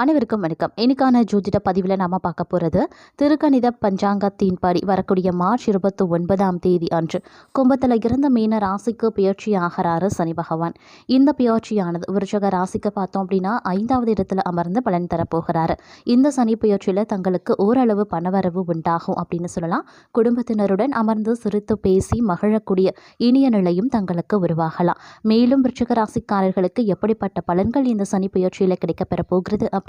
அனைவருக்கும் வணக்கம். இன்னைக்கான ஜோதிட பதிவில் நாம் பார்க்க போகிறது திருக்கணித பஞ்சாங்கத்தின்படி வரக்கூடிய மார்ச் இருபத்தி ஒன்பதாம் தேதி அன்று கும்பத்தில் இருந்த மீன ராசிக்கு பயிற்சி ஆகிறாரு சனி பகவான். இந்த பயிற்சியானது விருச்சக ராசிக்கு பார்த்தோம் அப்படின்னா ஐந்தாவது இடத்துல அமர்ந்து பலன் தரப்போகிறாரு. இந்த சனி பயிற்சியில் தங்களுக்கு ஓரளவு பணவரவு உண்டாகும் அப்படின்னு சொல்லலாம். குடும்பத்தினருடன் அமர்ந்து சிரித்து பேசி மகிழக்கூடிய இனிய நிலையும் தங்களுக்கு உருவாகலாம். மேலும் விருச்சக ராசிக்காரர்களுக்கு எப்படிப்பட்ட பலன்கள் இந்த சனி பயிற்சியில் கிடைக்கப்பெற போகிறது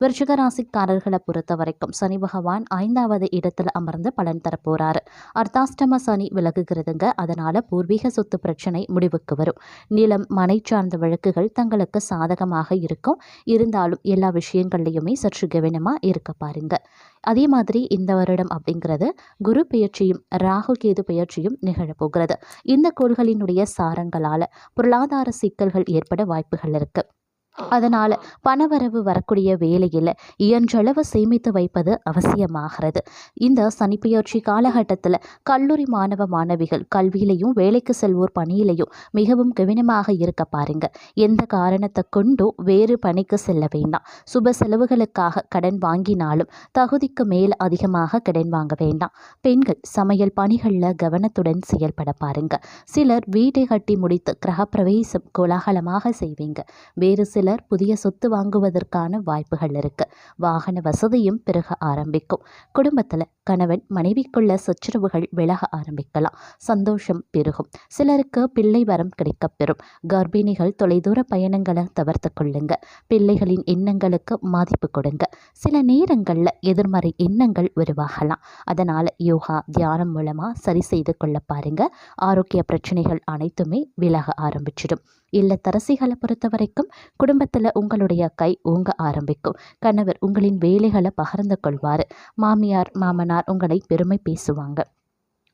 விருச்சிகராசிக்காரர்களை பொறுத்த வரைக்கும் சனி பகவான் ஐந்தாவது இடத்துல அமர்ந்து பலன் தரப்போறாரு. அர்த்தாஷ்டம சனி விலகுகிறதுங்க. அதனால பூர்வீக சொத்து பிரச்சனை முடிவுக்கு வரும். நிலம் மனை சார்ந்த வழக்குகள் தங்களுக்கு சாதகமாக இருக்கும். இருந்தாலும் எல்லா விஷயங்கள்லையுமே சற்று கவனமாக இருக்க பாருங்க. அதே மாதிரி இந்த வருடம் அப்படிங்கிறது குரு பெயர்ச்சியும் ராகு கேது பெயர்ச்சியும் நிகழப்போகிறது. இந்த கோள்களினுடைய சாரங்களால் பொருளாதார சிக்கல்கள் ஏற்பட வாய்ப்புகள் இருக்குது அதனால் பணவரவு வரக்கூடிய வேலையில் இயன்றளவு சேமித்து வைப்பது அவசியமாகிறது. இந்த சனிப்பெயர்ச்சி காலகட்டத்தில் கல்லூரி மாணவ மாணவிகள் கல்வியிலையும் வேலைக்கு செல்வோர் பணியிலையும் மிகவும் கவனமாக இருக்க பாருங்க. எந்த காரணத்தை கொண்டும் வேறு பணிக்கு செல்ல வேண்டாம். சுப செலவுகளுக்காக கடன் வாங்கினாலும் தகுதிக்கு மேல் அதிகமாக கடன் வாங்க வேண்டாம். பெண்கள் சமையல் பணிகளில் கவனத்துடன் செயல்பட பாருங்க. சிலர் வீட்டை கட்டி முடித்து கிரகப்பிரவேசம் கோலாகலமாக செய்வீங்க. வேறு சிலர் புதிய சொத்து வாங்குவதற்கான வாய்ப்புகள் இருக்கு. வாகன வசதியும் பெருக ஆரம்பிக்கும். குடும்பத்தில் கணவன் மனைவிக்குள்ள சச்சரவுகள் விலக ஆரம்பிக்கலாம். சந்தோஷம் பெருகும். சிலருக்கு பிள்ளை வரம் கிடைக்கப்பெறும் கர்ப்பிணிகள் தொலைதூர பயணங்களை தவிர்த்து கொள்ளுங்க. பிள்ளைகளின் எண்ணங்களுக்கு மதிப்பு கொடுங்க. சில நேரங்களில் எதிர்மறை எண்ணங்கள் உருவாகலாம். அதனால் யோகா தியானம் மூலமாக சரி செய்து கொள்ள பாருங்க. ஆரோக்கிய பிரச்சனைகள் அனைத்துமே விலக ஆரம்பிச்சிடும். இல்லத்தரசிகளை பொறுத்த வரைக்கும் குடும்பத்தில் உங்களுடைய கை ஊங்க ஆரம்பிக்கும். கணவர் உங்களின் வேலைகளை பகிர்ந்து கொள்வார். மாமியார் மாமனார் உங்களை பெருமை பேசுவாங்க.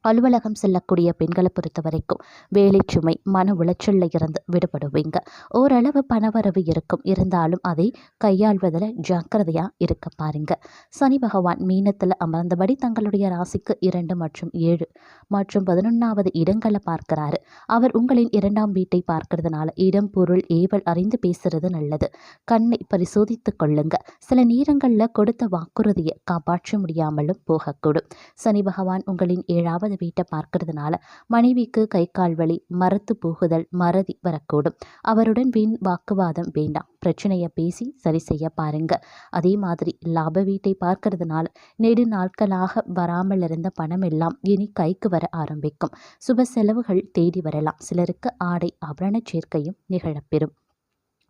அலுவலகம் செல்லக்கூடிய பெண்களை பொறுத்த வரைக்கும் வேலை சுமை மன உளைச்சலில் இருந்து விடுபடுவீங்க. ஓரளவு பணவரவு இருக்கும். இருந்தாலும் அதை கையாள்வதில் ஜாக்கிரதையாக இருக்க பாருங்க. சனி பகவான் மீனத்தில் அமர்ந்தபடி தங்களுடைய ராசிக்கு இரண்டு மற்றும் ஏழு மற்றும் பதினொன்றாவது இடங்களை பார்க்கிறாரு. அவர் உங்களின் இரண்டாம் வீட்டை பார்க்கறதுனால இடம் பொருள் ஏவல் அறிந்து பேசுறது நல்லது. கண்ணை பரிசோதித்து கொள்ளுங்க. சில நேரங்களில் கொடுத்த வாக்குறுதியை காப்பாற்ற முடியாமலும் போகக்கூடும். சனி பகவான் உங்களின் ஏழாவது வீட்டை பார்க்கறதுனால மனைவிக்கு கை கால் வலி மரத்து போகுதல் மறதி வரக்கூடும். அவருடன் வீண் வாக்குவாதம் வேண்டாம். பிரச்சனையை பேசி சரி செய்ய பாருங்க. அதே மாதிரி லாப வீட்டை பார்க்கறதுனால நெடு நாட்களாக வராமல் இருந்த பணம் எல்லாம் இனி கைக்கு வர ஆரம்பிக்கும். சுப செலவுகள் தேடி வரலாம். சிலருக்கு ஆடை ஆபரண சேர்க்கையும் நிகழப்பெறும்.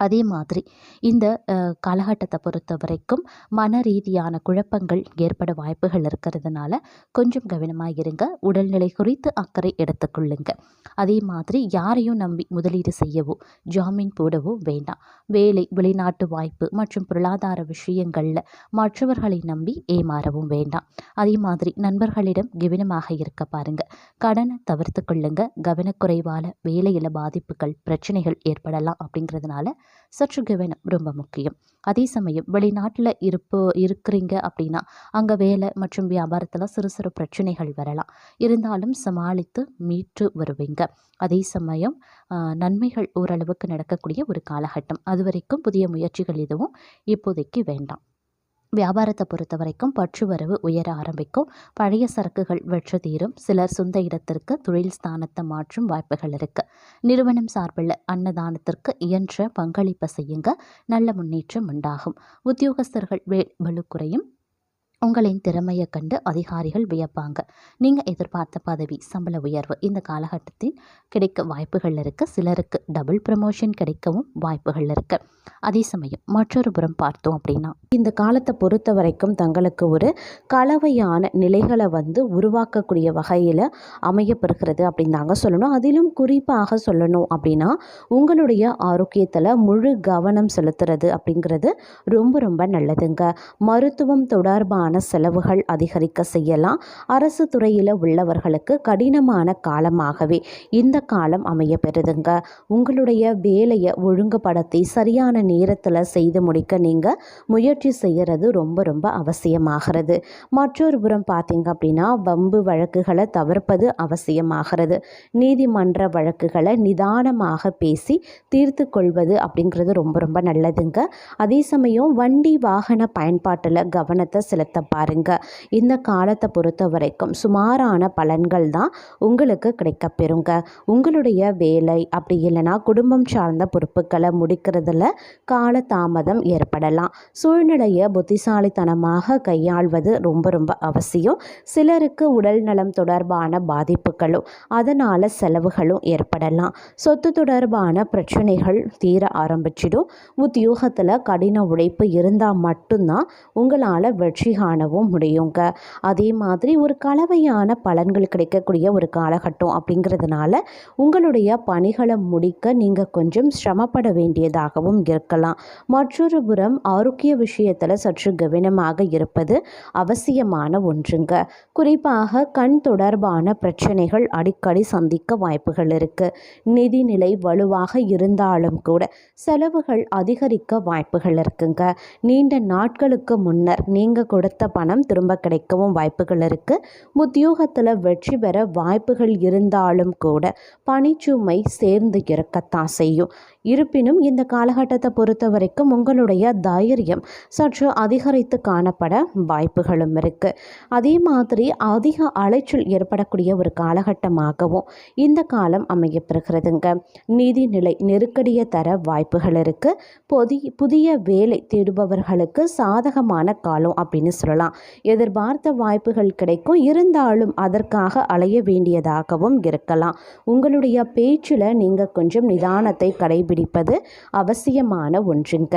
அதே மாதிரி இந்த காலகட்டத்தை பொறுத்த வரைக்கும் மன ரீதியான குழப்பங்கள் ஏற்பட வாய்ப்புகள் இருக்கிறதுனால கொஞ்சம் கவனமாக இருங்க. உடல்நிலை குறித்து அக்கறை எடுத்துக்கொள்ளுங்க. அதே மாதிரி யாரையும் நம்பி முதலீடு செய்யவோ ஜாமீன் போடவோ வேண்டாம். வேலை வெளிநாட்டு வாய்ப்பு மற்றும் பொருளாதார விஷயங்களில் மற்றவர்களை நம்பி ஏமாறவும் வேண்டாம். அதே மாதிரி நண்பர்களிடம் கவனமாக இருக்க பாருங்க. கடனை தவிர்த்து கொள்ளுங்க கவனக்குறைவால் வேலையில் பாதிப்புகள் பிரச்சனைகள் ஏற்படலாம் அப்படிங்கிறதுனால சற்று கவனம் ரொம்ப முக்கியம். அதே சமயம் வெளிநாட்டில் இருப்போ இருக்கிறீங்க அப்படின்னா அங்கே வேலை மற்றும் வியாபாரத்தில் சிறு சிறு பிரச்சனைகள் வரலாம். இருந்தாலும் சமாளித்து மீட்டு வருவீங்க. அதே சமயம் நன்மைகள் ஓரளவுக்கு நடக்கக்கூடிய ஒரு காலகட்டம். அது வரைக்கும் புதிய முயற்சிகள் எதுவும் இப்போதைக்கு வேண்டாம். வியாபாரத்தை பொறுத்த வரைக்கும் பற்று வரவு உயர ஆரம்பிக்கும். பழைய சரக்குகள் வெற்று தீரும். சிலர் சொந்த இடத்திற்கு தொழில் ஸ்தானத்தை மாற்றும் வாய்ப்புகள் இருக்கு. நிறுவனம் சார்பில் அன்னதானத்திற்கு இயன்ற பங்களிப்பை செய்யுங்க. நல்ல முன்னேற்றம் உண்டாகும். உத்தியோகஸ்தர்கள் வேல் வலு குறையும் உங்களின் திறமையை கண்டு அதிகாரிகள் வியப்பாங்க. நீங்கள் எதிர்பார்த்த பதவி சம்பள உயர்வு இந்த காலகட்டத்தில் கிடைக்க வாய்ப்புகள் இருக்குது சிலருக்கு டபுள் ப்ரமோஷன் கிடைக்கவும் வாய்ப்புகள் இருக்குது அதே சமயம் மற்றொரு புறம் பார்த்தோம் அப்படின்னா இந்த காலத்தை பொறுத்த வரைக்கும் தங்களுக்கு ஒரு கலவையான நிலைகளை வந்து உருவாக்கக்கூடிய வகையில் அமையப்பெறுகிறது அப்படின்னு தாங்க சொல்லணும். அதிலும் குறிப்பாக சொல்லணும் அப்படின்னா உங்களுடைய ஆரோக்கியத்தில் முழு கவனம் செலுத்துறது அப்படிங்கிறது ரொம்ப ரொம்ப நல்லதுங்க. மருத்துவம் தொடர்பான தொடர்பான செலவுகள் அதிகரிக்க செய்யலாம். அரசு துறையில் உள்ளவர்களுக்கு கடினமான காலமாகவே இந்த காலம் அமைய பெறுதுங்க. உங்களுடைய வேலையை ஒழுங்குபடுத்தி சரியான நேரத்தில் செய்து முடிக்க நீங்கள் முயற்சி செய்கிறது ரொம்ப ரொம்ப அவசியமாகிறது. மற்றொரு புறம் பார்த்தீங்க அப்படின்னா வம்பு வழக்குகளை தவிர்ப்பது அவசியமாகிறது. நீதிமன்ற வழக்குகளை நிதானமாக பேசி தீர்த்து கொள்வது அப்படிங்கிறது ரொம்ப ரொம்ப நல்லதுங்க. அதே சமயம் வண்டி வாகன பயன்பாட்டில் கவனத்தை செலுத்த பாருங்க. இந்த காலத்தை பொறுத்த வரைக்கும் சுமாரான பலன்கள் தான் உங்களுக்கு கிடைக்கப்பெறுங்க உங்களுடைய வேலை அப்படி இல்லைன்னா குடும்பம் சார்ந்த பொறுப்புகளை முடிக்கிறதுல கால தாமதம் ஏற்படலாம். சூழ்நிலையை புத்திசாலித்தனமாக கையாள்வது ரொம்ப ரொம்ப அவசியம். சிலருக்கு உடல் நலம் தொடர்பான பாதிப்புகளும் அதனால் செலவுகளும் ஏற்படலாம். சொத்து தொடர்பான பிரச்சனைகள் தீர ஆரம்பிச்சிடும். உத்தியோகத்தில் கடின உழைப்பு இருந்தால் மட்டும்தான் உங்களால் வெற்றி காணவும் முடியுங்க. அதே மாதிரி ஒரு கலவையான பலன்கள் கிடைக்கக்கூடிய ஒரு காலகட்டம் அப்படிங்கிறதுனால உங்களுடைய பணிகளை முடிக்க நீங்கள் கொஞ்சம் சிரமப்பட வேண்டியதாகவும் இருக்கலாம். மற்றொரு புறம் ஆரோக்கிய விஷயத்தில் சற்று கவனமாக இருப்பது அவசியமான ஒன்றுங்க. குறிப்பாக கண் தொடர்பான பிரச்சனைகள் அடிக்கடி சந்திக்க வாய்ப்புகள் இருக்குது நிதிநிலை வலுவாக இருந்தாலும் கூட செலவுகள் அதிகரிக்க வாய்ப்புகள் இருக்குங்க. நீண்ட நாட்களுக்கு முன்னர் நீங்கள் கொடுத்த பணம் திரும்ப கிடைக்கவும் வாய்ப்புகள் இருக்குது உத்தியோகத்தில் வெற்றி பெற வாய்ப்புகள் இருந்தாலும் கூட பணிச்சுமை சேர்ந்து இருக்கத்தான் செய்யும். இருப்பினும் இந்த காலகட்டத்தை பொறுத்த வரைக்கும் உங்களுடைய தைரியம் சற்று அதிகரித்து காணப்பட வாய்ப்புகளும் இருக்குது அதே மாதிரி அதிக அலைச்சல் ஏற்படக்கூடிய ஒரு காலகட்டமாகவும் இந்த காலம் அமையப்பெறுகிறதுங்க. நிதிநிலை நெருக்கடியை தர வாய்ப்புகள் இருக்குது புதிய புதிய வேலை தேடுபவர்களுக்கு சாதகமான காலம் அப்படின்னு சொல்லலாம். எதிர்பார்த்த வாய்ப்புகள் கிடைக்கும். இருந்தாலும் அதற்காக அலைய வேண்டியதாகவும் இருக்கலாம். உங்களுடைய பேச்சில் நீங்கள் கொஞ்சம் நிதானத்தை கடைபிடிப்பது அவசியமான ஒன்றுங்க.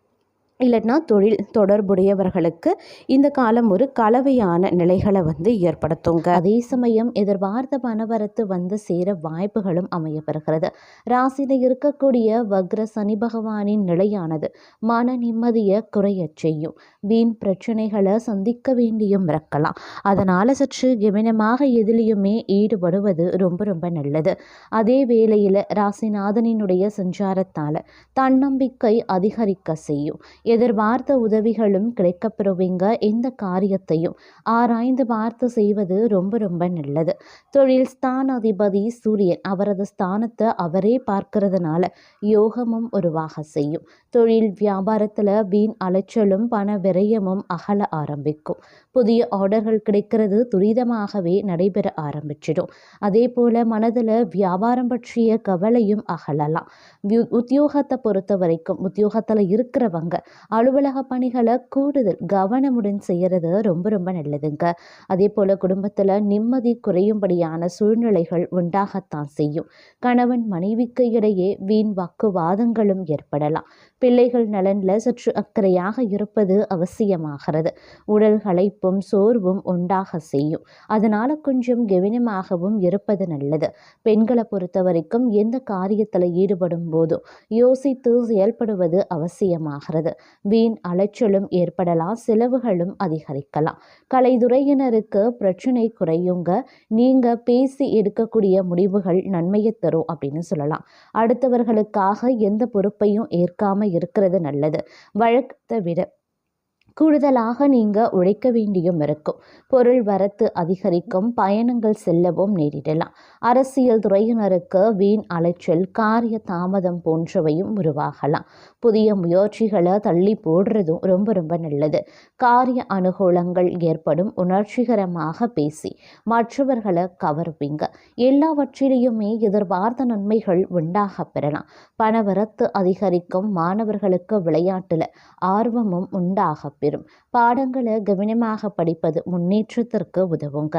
இல்லைன்னா தொழில் தொடர்புடையவர்களுக்கு இந்த காலம் ஒரு கலவையான நிலைகளை வந்து ஏற்படுத்துங்க. அதே சமயம் எதிர்பார்த்த பணவரத்து வந்து சேர வாய்ப்புகளும் அமையப்பெறுகிறது. ராசியில் இருக்கக்கூடிய வக்ர சனி பகவானின் நிலையானது மன நிம்மதியை குறையச் செய்யும். வீண் பிரச்சனைகளை சந்திக்க வேண்டியும் இருக்கலாம். அதனால் சற்று கவனமாக எதிலையுமே ஈடுபடுவது ரொம்ப ரொம்ப நல்லது. அதே வேளையில் ராசிநாதனினுடைய சஞ்சாரத்தால் தன்னம்பிக்கை அதிகரிக்க செய்யும். எதிர்பார்த்த உதவிகளும் கிடைக்கப்பெறுவீங்க. எந்த காரியத்தையும் ஆராய்ந்து பார்த்து செய்வது ரொம்ப ரொம்ப நல்லது. தொழில் ஸ்தானாதிபதி சூரியன் அவரது ஸ்தானத்தை அவரே பார்க்கறதுனால யோகமும் உருவாக செய்யும். தொழில் வியாபாரத்தில் வீண் அலைச்சலும் பண விரயமும் அகல ஆரம்பிக்கும். புதிய ஆர்டர்கள் கிடைக்கிறது துரிதமாகவே நடைபெற ஆரம்பிச்சிடும். அதே போல் மனதில் வியாபாரம் பற்றிய கவலையும் அகலலாம். உத்தியோகத்தை பொறுத்த வரைக்கும் உத்தியோகத்தில் இருக்கிறவங்க அலுவலக பணிகளை கூடுதல் கவனமுடன் செய்கிறது ரொம்ப ரொம்ப நல்லதுங்க. அதே போல் குடும்பத்தில் நிம்மதி குறையும்படியான சூழ்நிலைகள் உண்டாகத்தான் செய்யும். கணவன் மனைவிக்கு இடையே வீண் வாக்குவாதங்களும் ஏற்படலாம். பிள்ளைகள் நலனில் சற்று அக்கறையாக இருப்பது அவசியமாகிறது. உடல் களைப்பும் சோர்வும் உண்டாக செய்யும். அதனால் கொஞ்சம் கவனமாகவும் இருப்பது நல்லது. பெண்களை பொறுத்த வரைக்கும் எந்த காரியத்தில் ஈடுபடும் போதும் யோசித்து செயல்படுவது அவசியமாகிறது. வீண் அலைச்சலும் ஏற்படலாம் செலவுகளும் அதிகரிக்கலாம். கலைத்துறையினருக்கு பிரச்சனை குறையுங்க. நீங்கள் பேசி எடுக்கக்கூடிய முடிவுகள் நன்மையை தரும் அப்படின்னு சொல்லலாம். அடுத்தவர்களுக்காக எந்த பொறுப்பையும் ஏற்காம இருக்கிறது நல்லது. வழக்கத்தை விட கூடுதலாக நீங்கள் உழைக்க வேண்டியும் இருக்கும். பொருள் வரத்து அதிகரிக்கும் பயணங்கள் செல்லவும் நேரிடலாம். அரசியல் துறையினருக்கு வீண் அலைச்சல் காரிய தாமதம் போன்றவையும் உருவாகலாம். புதிய முயற்சிகளை தள்ளி போடுறதும் ரொம்ப ரொம்ப நல்லது. காரிய அனுகூலங்கள் ஏற்படும் உணர்ச்சிகரமாக பேசி மற்றவர்களை கவர்வீங்க. எல்லாவற்றிலையுமே எதிர்பார்த்த நன்மைகள் உண்டாக பெறலாம். பணவரத்து அதிகரிக்கும் மாணவர்களுக்கு விளையாட்டில் ஆர்வமும் உண்டாக பெறும். பாடங்களை கவனமாக படிப்பது முன்னேற்றத்திற்கு உதவுங்க.